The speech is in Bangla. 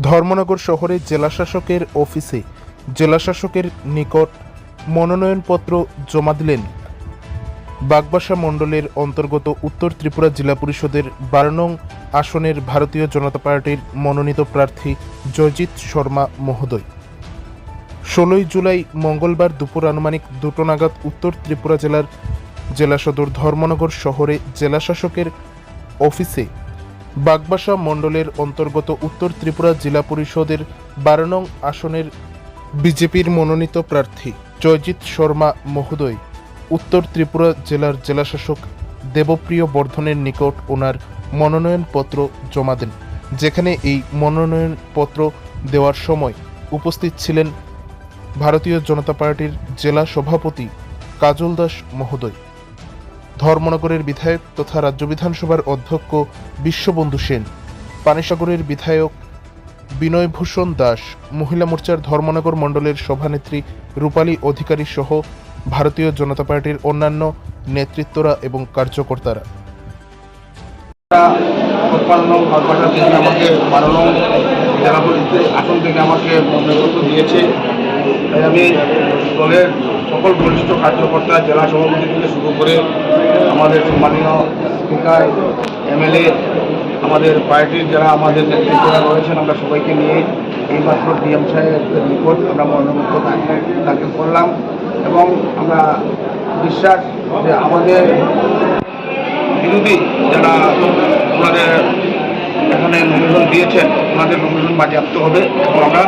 ধর্মনগর শহরে জেলাশাসকের অফিসে জেলাশাসকের নিকট মনোনয়নপত্র জমা দিলেন বাগবাসা মণ্ডলের অন্তর্গত উত্তর ত্রিপুরা জেলা পরিষদের বারো নং আসনের ভারতীয় জনতা পার্টির মনোনীত প্রার্থী জয়জিৎ শর্মা মহোদয়। ষোলোই জুলাই মঙ্গলবার দুপুর আনুমানিক দুটো নাগাদ উত্তর ত্রিপুরা জেলার জেলা সদর ধর্মনগর শহরে জেলাশাসকের অফিসে বাগবাসা মণ্ডলের অন্তর্গত উত্তর ত্রিপুরা জেলা পরিষদের বারো নং আসনের বিজেপির মনোনীত প্রার্থী জয়জিৎ শর্মা মহোদয়, উত্তর ত্রিপুরা জেলার জেলাশাসক দেবপ্রিয় বর্ধনের নিকট ওনার মনোনয়নপত্র জমা দেন। যেখানে এই মনোনয়নপত্র দেওয়ার সময় উপস্থিত ছিলেন ভারতীয় জনতা পার্টির জেলা সভাপতি কাজল দাস মহোদয়। ধর্মনগরের বিধায়ক তথা রাজ্য বিধানসভার অধ্যক্ষ বিশ্ববন্ধু সেন, পানিসাগরের বিধায়ক বিনয়ভূষণ দাস, মহিলা মোর্চার ধর্মনগর মণ্ডলের সভানেত্রী রূপালী অধিকারী সহ ভারতীয় জনতা পার্টির অন্যান্য নেতৃত্বরা এবং কার্যকর্তারা। আমাকে আসন থেকে আমাকে দিয়েছে। তাই আমি দলের সকল বরিষ্ঠ কার্যকর্তা, জেলা সভাপতি থেকে শুরু করে আমাদের সম্মানীয় স্পিকার, এমএলএ, আমাদের পার্টির যারা আমাদের নেতৃত্বরা রয়েছেন, আমরা সবাইকে নিয়ে এইমাত্র ডিএম সাহেবের নিকট আমরা মনোনয়নপত্র তাকে করলাম এবং আমরা বিশ্বাস যে আমাদের বিরোধী যারা ওনাদের এখানে নমিনেশন দিয়েছেন, ওনাদের নমিনেশন বাজেয়াপ্ত হবে এবং আমরা